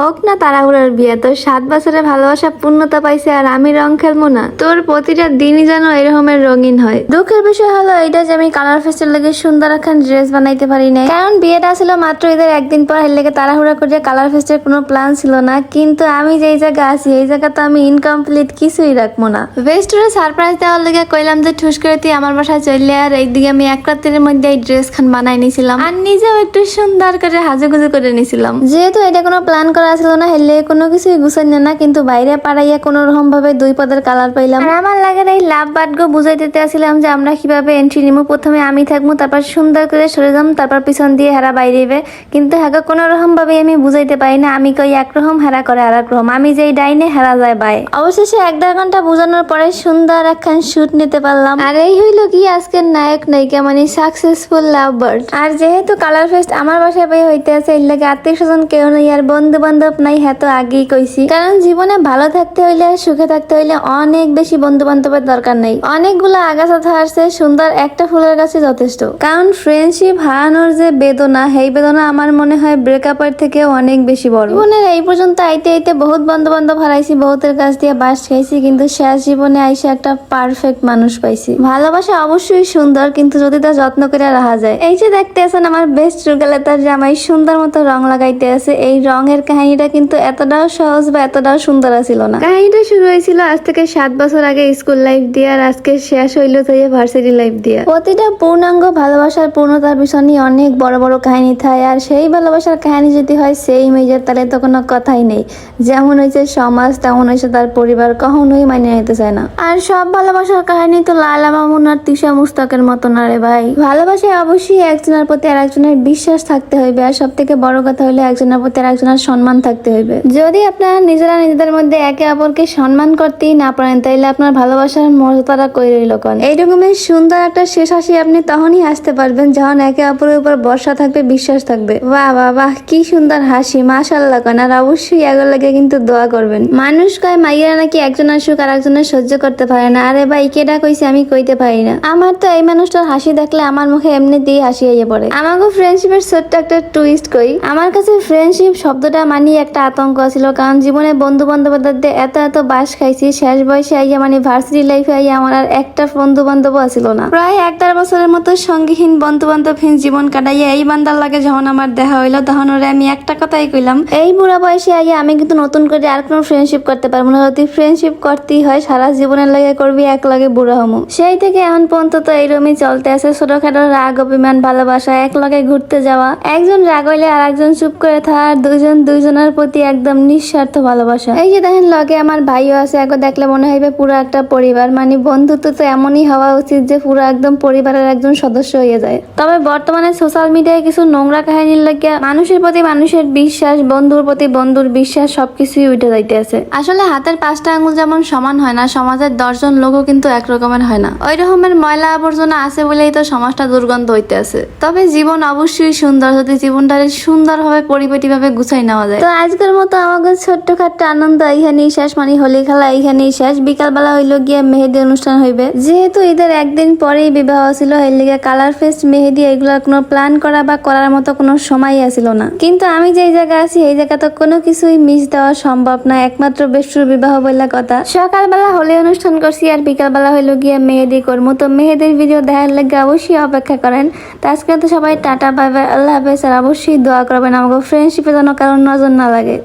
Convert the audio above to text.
হোক না তাড়াহুড়ার বিয়ে? তোর সাত বছরে ভালোবাসা পূর্ণতা পাইছে আর আমি রং খেলব না। তোর প্রতিটা দিনই যেন এরকমের রঙিন হয়। দুঃখের বিষয় হলো এটা যে আমি কালার ফেস্টের লেগে সুন্দর একখান ড্রেস বানাইতে পারি নাই। কারণ বিয়েটা ছিল মাত্র এদের একদিন পর এর লেগে তাড়াহুড়া করে কালার ফেস্টের কোনো প্ল্যান ছিল না। কিন্তু আমি যেই জায়গা আছি এই জায়গা তো আমি ইনকমপ্লিট কিছুই রাখব না। ভেস্টরে সারপ্রাইজ দেওয়ার লেগে কইলাম যে ঠুস করে তুই আমার বাসায় চললে আর এইদিকে আমি এক রাত্রের মধ্যে এই ড্রেস খান বানাই নিছিলাম। আর নিজেও একটু সুন্দর করে হাজুগুজু করে নিছিলাম। যেহেতু এটা কোনো প্ল্যান করা ছিল না হেলে কোনো কিছুই গুছাই না কিন্তু বাইরে পাড়াইয়া কোনো রকম ভাবে দুই পদের কালার পাইলাম। আর আমার লাগে এই লাভ বাটগো বুঝাই দিতে আসছিলাম যে আমরা কীভাবে এন্ট্রি নিবো প্রথমে আমি থাকব তারপর সুন্দর করে সরে যাম তারপর পিছন দিয়ে হেরা বাইরে যাবে কিন্তু হ্যাঁ কোনো রকম ভাবে আমি বুঝাইতে পারি না আমি কই একরকম হেরা করে আর রকম। আমি যেই ডাইনে হেরা যায় বাই। অবশেষে এক দেড় ঘণ্টা বোঝানোর পরে সুন্দর একখান শুট নিতে পারলাম। আর এই হইল কি আজকের নায়ক নায়িকা মানে সাকসেসফুল লাভ বার্ড আর যেহেতু কালার ফেস্ট আমার বাসায় পেয়ে হইতে আছে এর লাগে আত্মীয় স্বজন কেউ নাই আর বন্ধু বান্ধব নাই হ্যাঁ তো আগেই কইছি। কারণ জীবনে ভালো থাকতে হইলে, সুখে থাকতে হইলে অনেক বেশি বন্ধু বান্ধবের দরকার নেই। অনেকগুলো আগাছা থাকছে, সুন্দর একটা ফুলের কাছে যথেষ্ট। কারণ ফ্রেন্ডশিপ হারানোর যে বেদনা, সেই বেদনা আমার মনে হয় ব্রেকআপের থেকে অনেক বেশি বড়। জীবনের এই পর্যন্ত আইতে আইতে বহুত বন্ধু বান্ধব হারাইছি, বহুতের কাছ দিয়ে বাস খাইছি, কিন্তু শেষ জীবনে আইসে একটা পারফেক্ট মানুষ পাইছি। ভালোবাসা অবশ্যই সুন্দর, কিন্তু যদি তা যত্ন করে রাখা যায়। এই যে দেখতে আছেন আমার বেস্ট রুগালে তার জামাই সুন্দর মতো রং লাগাইতে আছে, এই রঙের কাহিনীটা কিন্তু এতটাও সহজ বা এতটাও সুন্দর ছিল না। কাহিনীটা শুরু হয়েছিল আজ থেকে সাত বছর আগে স্কুল লাইফ দিয়ে আর আজকে শেষ হইল তো ভার্সিটি লাইফ দিয়ে। প্রতিটা পূর্ণাঙ্গ ভালোবাসার পূর্ণতার পিছনে অনেক বড় বড় কাহিনী থাকে আর সেই ভালোবাসার কাহিনী যদি হয় সেই মেজর তাহলে তো কোনো কথাই নেই। যেমন হয়েছে সমাজ তেমন হয়েছে তার পরিবার কখনোই মানিয়ে নিতে চায় না। আর সব ভালোবাসার কাহিনী তো লালা মামুন আর তিশা মুস্তাকের মতো না রে ভাই। ভালোবাসায় অবশ্যই একজনের প্রতি আর একজনের বিশ্বাস থাকতে হইবে আর সব থেকে বড় কথা হলে একজনের প্রতি আর একজনের সম্মান থাকতে হইবে। যদি আপনারা নিজেরা নিজেদের মধ্যে একে অপরকে সম্মান করতেই না পারেন, তাইলে আপনার ভালোবাসার মর্যাদাটা কই রইল কন? এইরকমের সুন্দর একটা শেষ হাসি আপনি তখনই আসতে পারবেন যখন একে অপরের উপর বর্ষা থাকবে, বিশ্বাস থাকবে। বাহ বাহ বাহ, কি সুন্দর হাসি মাশাল্লাহ কন। আর অবশ্যই এগুলো লাগে কিন্তু দোয়া করবেন। মানুষ কয় মাইয়ারা নাকি একজনের সুখ আর একজনের সহ্য করতে পারে না। আরে ভাই কেডা কইছে আমি কইতে পারি না। আমার তো এই মানুষটার হাসি দেখলে আমার মুখে এমনিতেই হাসি আইয়ে পড়ে। আমাকে ফ্রেন্ডশিপের ছোট্ট একটা টুইস্ট কই। আমার কাছে ফ্রেন্ডশিপ শব্দটা মানি একটা আতঙ্ক ছিল, কারণ জীবনে বন্ধু বান্ধবদের এত এত বাস খাইছি, শেষ বয়সে আইয়া মানে ভার্সিটি লাইফে আইয়া আমার আর একটা বন্ধু বান্ধব ছিল না। প্রায় এক দেড় বছরের মতো সঙ্গীহীন বন্ধু বান্ধবহীন জীবন কাটাইয়া এই বান্দার লাগে যখন আমার দেখা হইল, তখন ওরে আমি একটা কথাই কইলাম, এই বুড়া বয়সে আইয়া আমি কিন্তু নতুন করে আর কোনো ফ্রেন্ডশিপ করতে পারব না। যদি ফ্রেন্ডশিপ করতেই হয়, সারা জীবনের লাগে করবি এক লাগে বুড়া হমু। সেই থেকে এখন পর্যন্ত তো এইরকমই চলতে আছে ছোটখাটো রাগ, অভিমান, ভালোবাসা এক লগে ঘুরতে যাওয়া। একজন রাগ হইলে আর একজন চুপ করে থাকা, আর দুইজন দুইজনের প্রতি একদম নিঃস্বার্থ ভালোবাসা। এই যে দেখেন, লগে আমার ভাইও আছে এখন দেখলে মনে হইবে পুরো একটা পরিবার। মানে বন্ধুত্ব তো এমনই হওয়া উচিত যে পুরো একদম পরিবারের একজন সদস্য হয়ে যায়। তবে বর্তমানে সোশ্যাল মিডিয়ায় কিছু নোংরা কাহিনীর লাগিয়া মানুষের প্রতি মানুষের বিশ্বাস, বন্ধুর প্রতি বন্ধুর বিশ্বাস সবকিছুই উঠে যাইতে আছে। আসলে হাতের পাঁচটা আঙুল যেমন সমান হয় না, সমাজের দশজন লোকও কিন্তু একরকমের হয় না। ওই রকমের ময়লা আবর্জনা আছে বলেই তো সমাজটা দুর্গন্ধ হইতে আছে। তবে জীবন অবশ্যই সুন্দর, যদি জীবনটারে সুন্দরভাবে, পরিপাটিভাবে গুছাই নেওয়া যায়। তো আজকের মতো আমাদের ছোট্ট খাট্ট আনন্দ এইখানেই শেষ মানে হোলি খেলা এইখানেই শেষ। বিকালবেলা হইল গিয়ে মেহেদি অনুষ্ঠান হইবে। যেহেতু ঈদের একদিন পরেই বিবাহ ছিল, এর লিগে কালার ফেস্ট, মেহেদি এগুলোর কোনো প্ল্যান করা বা করার মতো কোনো সময় আসিল না। কিন্তু আমি যেই জায়গা আছি, এই জায়গা তো কোনো কিছুই মিস দেওয়া সম্ভব না, একমাত্র বেষ্টুর বিবাহ বললে কথা। সকালবেলা হোলি অনুষ্ঠান করছি আর বিকালবেলা হইল গিয়ে মেহেদি করব তো মেহেদির ভিডিও দেখার লেগে অবশ্যই অপেক্ষা করেন। তো আজকে তো সবাই টাটা, বাই আল্লাহ হাফেজ। আর অবশ্যই দোয়া করবেন আমাকে ফ্রেন্ডশিপে যেন কারণ নজর না লাগে।